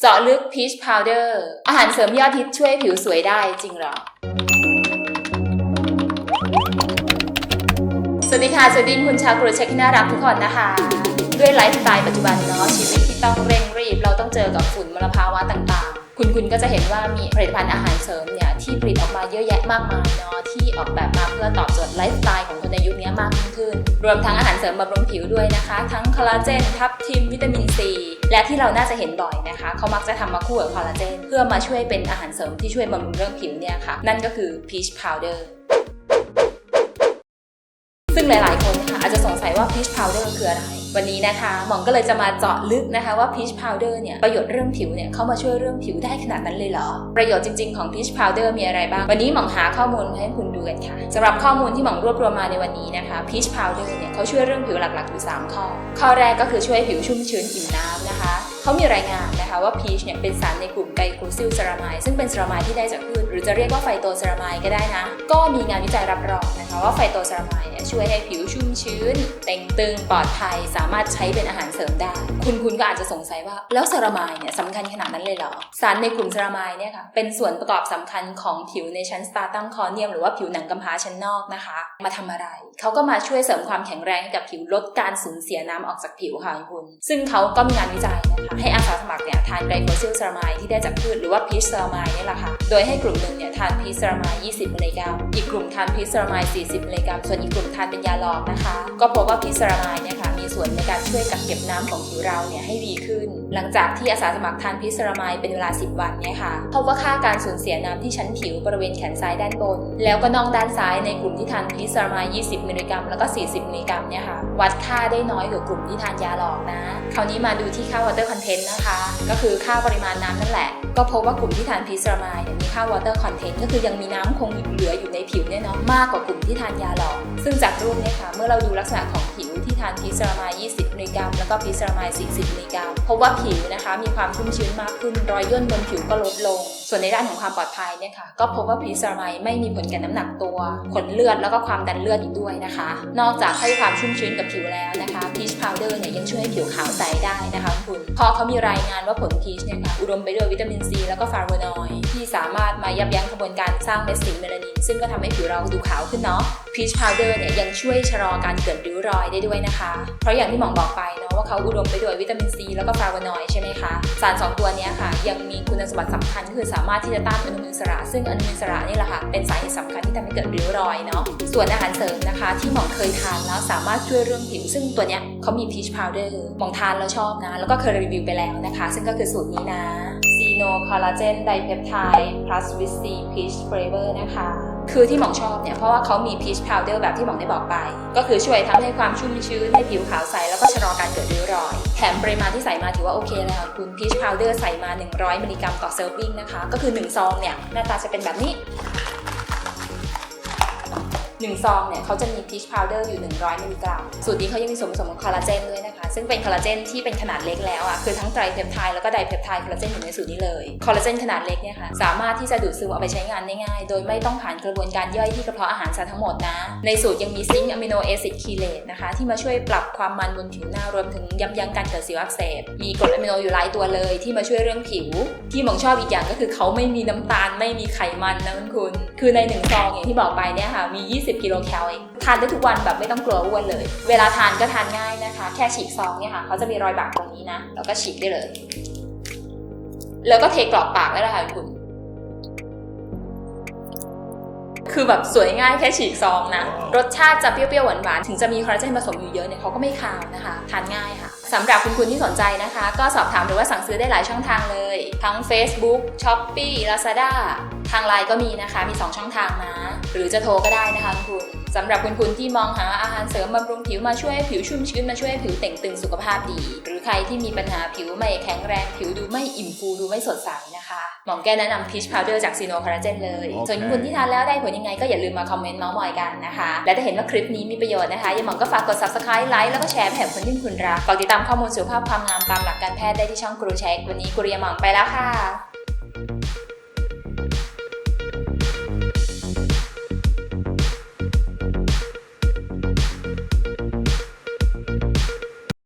เจาะลึก Peach Powder อาหารเสริมยอดฮิตช่วยผิวสวยได้จริงเหรอ สวัสดีค่ะ สวัสดีคุณชาวกรุเช็คที่น่ารักทุกคนนะคะ ด้วยไลฟ์สไตล์ปัจจุบันเนาะชีวิตที่ต้องเร่งรีบ เราต้องเจอกับฝุ่นมลภาวะต่าง คุณคุณก็จะเห็นว่ามีผลิตภัณฑ์อาหารเสริมเนี่ยที่ผลิตออกมาเยอะแยะมากมายเนาะที่ออกแบบมาเพื่อตอบโจทย์ไลฟ์สไตล์ของคนในยุคนี้มากขึ้น รวมทั้งอาหารเสริมบำรุงผิวด้วยนะคะ ทั้งคอลลาเจนทับทิมวิตามินซีและที่เราน่าจะเห็นบ่อยนะคะเขามักจะทำมาคู่กับคอลลาเจนเพื่อมาช่วยเป็นอาหารเสริมที่ช่วยบำรุงเรื่องผิวเนี่ยค่ะนั่นก็คือ peach powder ซึ่งหลาย ๆ คนนะคะอาจจะสงสัยว่า peach powder คืออะไร วันนี้นะคะหมองก็เลยจะมาเจาะลึกนะคะว่า peach powder เนี่ยประโยชน์เรื่องผิวเนี่ยเข้ามาช่วยเรื่องผิวได้ขนาดนั้นเลยเหรอ ประโยชน์จริงๆของ peach powder มีอะไรบ้าง วันนี้หมองหาข้อมูลมาให้คุณดูกันค่ะสำหรับข้อมูลที่หมองรวบรวมมาในวันนี้นะคะ peach powder เนี่ยเขาช่วยเรื่องผิวหลักๆอยู่3ข้อ ข้อแรกก็คือช่วยให้ผิวชุ่มชื้นอิ่มน้ำนะคะเขามีรายงานนะคะว่า peach เนี่ยเป็นสารในกลุ่ม ไกลโคซิลเซรามายซึ่งเป็นเซรามายที่ได้จากพืชหรือจะเรียกว่าไฟโตเซรามายก็ได้นะ ก็มีงานวิจัยรับรองนะคะว่าไฟโตเซรามายเนี่ยช่วยให้ผิวชุ่มชื้น เต่งตึงปลอดภัยสามารถใช้เป็นอาหารเสริมได้ คุณคุณก็อาจจะสงสัยว่า แล้วเซรามายเนี่ยสำคัญขนาดนั้นเลยเหรอ สารในกลุ่มเซรามายเนี่ยค่ะเป็นส่วนประกอบสำคัญของผิวในชั้นสตาตัมคอเนียมหรือว่าผิวหนังกำพร้าชั้นนอกนะคะ มาทำอะไรเขาก็มาช่วยเสริมความแข็งแรงให้กับผิวลดการสูญเสียน้ำออกจากผิวค่ะคุณ ซึ่งเขาก็มีงานวิจัยนะคะให้อาสาสมัครเนี่ยทานไกลโคซิลเซรามายที่ได้จากพืชหรือว่าพีชเซรามายนี่แหละค่ะ โดยให้กลุ่มหนึ่งเนี่ยทานพีชเซรามาย 20 มิลลิกรัม อีกกลุ่มทานพีชเซรามาย 40 มิลลิกรัม ส่วนอีกกลุ่มทานเป็นยาหลอกนะคะ ก็พบว่าพีชเซรามายเนี่ยค่ะมีส่วนในการช่วยกักเก็บน้ำของผิวเราเนี่ยให้ดีขึ้น หลังจากที่อาสาสมัครทานพีชเซรามายเป็นเวลา 10 วันเนี่ยค่ะพบว่าค่าการสูญเสียน้ำที่ชั้นผิวบริเวณแขนซ้ายด้านบน แล้วก็น่องด้านซ้ายในกลุ่มที่ทานพีชเซรามาย 20 มิลลิกรัม แล้วก็ 40 มิลลิกรัมเนี่ยค่ะวัดค่าได้น้อยกว่ากลุ่มที่ทานยาหลอกนะ คราวนี้มาดูที่ค่า water content นะคะ ก็คือค่าปริมาณน้ำนั่นแหละก็พบว่ากลุ่มที่ทานพีซรามายมีค่าวอเตอร์คอนเทนต์ก็คือยังมีน้ำคงเหลืออยู่ในผิวเนี่ยเนาะมากกว่ากลุ่มที่ทานยาหลอก ซึ่งจากรูปเนี่ยค่ะ เมื่อเราดูลักษณะของผิวที่ทานพีซรามาย 20 มิลลิกรัม แล้วก็พีซรามาย 40 มิลลิกรัม พบว่าผิวนะคะมีความชุ่มชื้นมากขึ้น รอยย่นบนผิวก็ลดลงส่วนในด้านของความปลอดภัยเนี่ยค่ะก็พบว่าพีเซรามไม่มีผลกับน้ำหนักตัวขนเลือดแล้วก็ความดันเลือดอีกด้วยนะคะ นอกจากให้ความชุ่มชื้นกับผิวแล้วนะคะพีชพาวเดอร์เนี่ยยังช่วยให้ผิวขาวใสได้นะคะคุณพราะเขามีรายงานว่าผลพีชเนี่ยค่ะอุดมไปด้วยวิตามินซีแล้วก็ฟลาโวนอยด์ที่สามารถมายับยั้งกระบวนการสร้างเม็ดสีเมลานิน ซึ่งก็ทำให้ผิวเราดูขาวขึ้นเนาะพีชพาวเดอร์เนี่ยยังช่วยชะลอการเกิดริ้วรอยได้ด้วยนะคะ เพราะอย่างที่หมองบอกไปเนาะว่าเขาอุดมไปด้วยวิตามินซีแล้วก็ฟลาโวนอยด์ใช่ไหมคะสารสองตัวนี้ค่ะยังมีคุณสมบัติสำคัญคือสามารถที่จะต้านอนุมูลอิสระ ซึ่งอนุมูลอิสระนี่แหละค่ะเป็นสาเหตุสำคัญที่ทำให้เกิดริ้วรอยเนาะส่วนอาหารเสริมนะคะ ที่หมองเคยทานแล้วสามารถช่วยเรื่องผิว ซึ่งตัวเนี้ยเขามีพีชพาวเดอร์หมองทานแล้วชอบนะ แล้วก็เคยรีวิวไปแล้วนะคะ ซึ่งก็คือสูตรนี้นะซีโนคอลลาเจนไดเพปไทด์พลัสวิสซีพีชเฟรเวอร์นะคะ คือที่หมองชอบเนี่ยเพราะว่าเขามีพีชพาวเดอร์แบบที่หมองได้บอกไป ก็คือช่วยทำให้ความชุ่มชื้นให้ผิวขาวใส แล้วก็ชะลอการเกิดริ้วรอย แถมปริมาณที่ใส่มาถือว่าโอเคเลยคุณพีชพาวเดอร์ใส่มา 100มิลลิกรัมต่อเซร์ฟวิ่งนะคะ ก็คือ 1 ซองเนี่ยหน้าตาจะเป็นแบบนี้ หนึ่งซองเนี่ยเขาจะมีพีชพาวเดอร์อยู่ 100มิลลิกรัม สูตรนี้เขายังมีส่วนผสมของคอลลาเจนด้วยนะคะ ซึ่งเป็นคอลลาเจนที่เป็นขนาดเล็กแล้วอะ คือทั้งไตรเพปไทด์แล้วก็ไดเพปไทด์คอลลาเจนอยู่ในสูตรนี้เลย คอลลาเจนขนาดเล็กเนี่ยค่ะ สามารถที่จะดูดซึมเอาไปใช้งานได้ง่าย โดยไม่ต้องผ่านกระบวนการย่อยที่กระเพาะอาหารซะทั้งหมดนะ ในสูตรยังมีซิงค์อะมิโนแอซิดคีเลตนะคะ ที่มาช่วยปรับความมันบนผิวหน้ารวมถึงยับยั้งการเกิดสิวอักเสบ มีกรดอะมิโนอยู่หลายตัวเลย ที่มาช่วยเรื่องผิว ที่มองชอบอีกอย่างก็คือเขาไม่มีน้ำตาลไม่มีไขมันนะคุณคือในหนึ่งซองอย่างที่บอกไปเนี่ยค่ะมี20 กิโลแคลเอง ทานได้ทุกวันแบบไม่ต้องกลัวอ้วนเลย เวลาทานก็ทานง่ายนะคะ แค่ฉีกซองเนี่ยค่ะเขาจะมีรอยบากตรงนี้นะ แล้วก็ฉีกได้เลย แล้วก็เทกรอบปากได้เลยค่ะคุณ คือแบบสวยง่ายแค่ฉีกซองนะ รสชาติจะเปรี้ยวๆหวานๆ ถึงจะมีคอลลาเจนผสมอยู่เยอะเนี่ยเขาก็ไม่คาวนะคะ ทานง่ายค่ะสำหรับคุณคุณที่สนใจนะคะ ก็สอบถามหรือว่าสั่งซื้อได้หลายช่องทางเลย ทั้ง Facebook Shopee Lazada ทางไลน์ก็มีนะคะ มี 2 ช่องทางนะ หรือจะโทรก็ได้นะคะคุณคุณ สำหรับคุณคุณที่มองหาอาหารเสริมบำรุงผิวมาช่วยให้ผิวชุ่มชื้นมาช่วยให้ผิวเต่งตึงสุขภาพดี หรือใครที่มีปัญหาผิวไม่แข็งแรง ผิวดูไม่อิ่มฟูดูไม่สดใสนะคะ หมอมแก้แนะนำพีชพาวเดอร์จากซีโนคอลลาเจนเลยโอเคส่วนคุณที่ทานแล้วได้ผลยังไงก็อย่าลืมมาคอมเมนต์เมาส์มอยกันนะคะ และถ้าเห็นว่าคลิปนี้มีประโยชน์นะคะอย่าหมองก็ฝากกด subscribe ไลค์แล้วก็แชร์ให้กับคนที่คุณรักฝากติดตามข้อมูลสุขภาพความงามตามหลักการแพทย์ได้ที่ช่องกรูเช็ควันนี้กุริยาหมองไปแล้วค่ะ